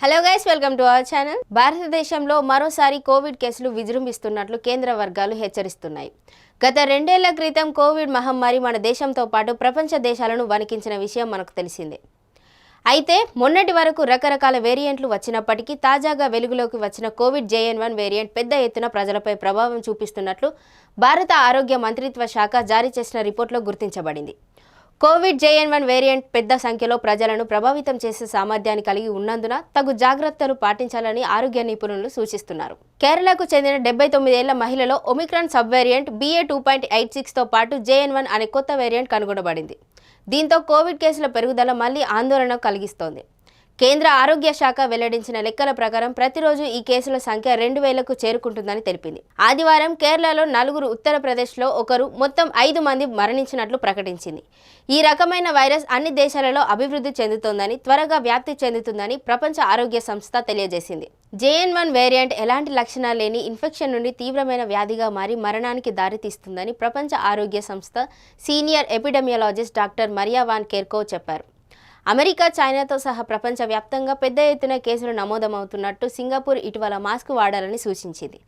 Hello guys welcome to our channel భారతదేశంలో మరోసారి Covid కేసులు విజృంభిస్తున్నట్లు కేంద్ర వర్గాలు హెచ్చరిస్తున్నాయి. గత రెండేళ్ళ క్రితం కోవిడ్ మహమ్మారి మన దేశంతో పాటు ప్రపంచ దేశాలను వణికించిన విషయం మనకు తెలిసిందే. అయితే మొన్నటి వరకు రకరకాల వేరియంట్లు వచ్చినప్పటికీ తాజాగా వెలుగులోకి వచ్చిన కోవిడ్ జేఎన్ వన్ వేరియంట్ పెద్ద ఎత్తున ప్రజలపై ప్రభావం చూపిస్తున్నట్లు భారత ఆరోగ్య మంత్రిత్వ శాఖ జారీ చేసిన రిపోర్ట్లో గుర్తించబడింది. కోవిడ్ జేఎన్ వన్ వేరియంట్ పెద్ద సంఖ్యలో ప్రజలను ప్రభావితం చేసే సామర్థ్యాన్ని కలిగి ఉన్నందున తగు జాగ్రత్తలు పాటించాలని ఆరోగ్య నిపుణులు సూచిస్తున్నారు. కేరళకు చెందిన డెబ్బై తొమ్మిదేళ్ళ మహిళలో omicron sub variant BA two point eight సిక్స్తో పాటు జేఎన్ వన్ అనే కొత్త వేరియంట్ కనుగొనబడింది. దీంతో కోవిడ్ కేసుల పెరుగుదల మళ్ళీ ఆందోళన కలిగిస్తోంది. కేంద్ర ఆరోగ్య శాఖ వెల్లడించిన లెక్కల ప్రకారం ప్రతిరోజు ఈ కేసుల సంఖ్య రెండు వేలకు చేరుకుంటుందని తెలిపింది. ఆదివారం కేరళలో నలుగురు ఉత్తరప్రదేశ్లో ఒకరు మొత్తం ఐదు మంది మరణించినట్లు ప్రకటించింది. ఈ రకమైన వైరస్ అన్ని దేశాలలో అభివృద్ధి చెందుతోందని త్వరగా వ్యాప్తి చెందుతుందని ప్రపంచ ఆరోగ్య సంస్థ తెలియజేసింది. జేఎన్ వన్ వేరియంట్ ఎలాంటి లక్షణాలు లేని ఇన్ఫెక్షన్ నుండి తీవ్రమైన వ్యాధిగా మారి మరణానికి దారితీస్తుందని ప్రపంచ ఆరోగ్య సంస్థ senior epidemiologist doctor Maria Van Kerkhove చెప్పారు. అమెరికా చైనాతో సహా ప్రపంచవ్యాప్తంగా పెద్ద ఎత్తున కేసులు నమోదమవుతున్నట్టు సింగపూర్ ఇటీవల మాస్క్ వాడాలని సూచించింది.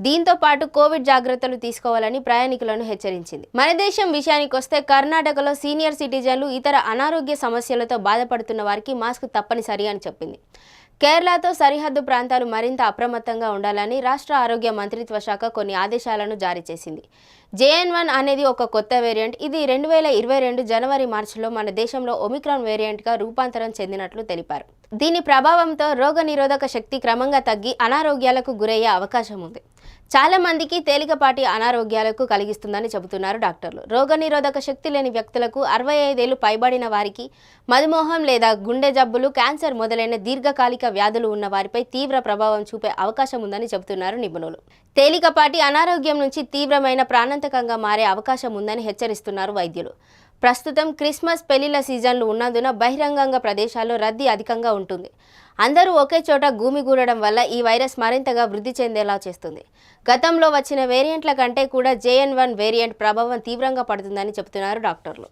దీంతో పాటు కోవిడ్ జాగ్రత్తలు తీసుకోవాలని ప్రయాణికులను హెచ్చరించింది. మన దేశం విషయానికి వస్తే కర్ణాటకలో సీనియర్ సిటిజన్లు ఇతర అనారోగ్య సమస్యలతో బాధపడుతున్న వారికి మాస్క్ తప్పనిసరి అని చెప్పింది. కేరళతో సరిహద్దు ప్రాంతాలు మరింత అప్రమత్తంగా ఉండాలని రాష్ట్ర ఆరోగ్య మంత్రిత్వ శాఖ కొన్ని ఆదేశాలను జారీ చేసింది. జేఎన్ వన్ అనేది ఒక కొత్త వేరియంట్. ఇది రెండు వేల ఇరవై రెండు జనవరి మార్చిలో మన దేశంలో ఒమిక్రాన్ వేరియంట్గా రూపాంతరం చెందినట్లు తెలిపారు. దీని ప్రభావంతో రోగనిరోధక శక్తి క్రమంగా తగ్గి అనారోగ్యాలకు గురయ్యే అవకాశం ఉంది. చాలా మందికి తేలికపాటి అనారోగ్యాలకు కలిగిస్తుందని చెబుతున్నారు డాక్టర్లు. రోగనిరోధక శక్తి లేని వ్యక్తులకు అరవై ఐదేళ్ళు పైబడిన వారికి మధుమేహం లేదా గుండె జబ్బులు క్యాన్సర్ మొదలైన దీర్ఘకాలిక వ్యాధులు ఉన్న వారిపై తీవ్ర ప్రభావం చూపే అవకాశం ఉందని చెబుతున్నారు నిపుణులు. తేలికపాటి అనారోగ్యం నుంచి తీవ్రమైన ప్రాణాంతకంగా మారే అవకాశం ఉందని హెచ్చరిస్తున్నారు వైద్యులు. ప్రస్తుతం క్రిస్మస్ పెళ్ళిళ్ళ సీజన్లు ఉన్నందున బహిరంగంగా ప్రదేశాల్లో రద్దీ అధికంగా ఉంటుంది. అందరూ ఒకే చోట గూమిగూడడం వల్ల ఈ వైరస్ మరింతగా వృద్ధి చెందేలా చేస్తుంది. గతంలో వచ్చిన వేరియంట్ల కంటే కూడా జేఎన్ వన్ వేరియంట్ ప్రభావం తీవ్రంగా పడుతుందని చెబుతున్నారు డాక్టర్లు.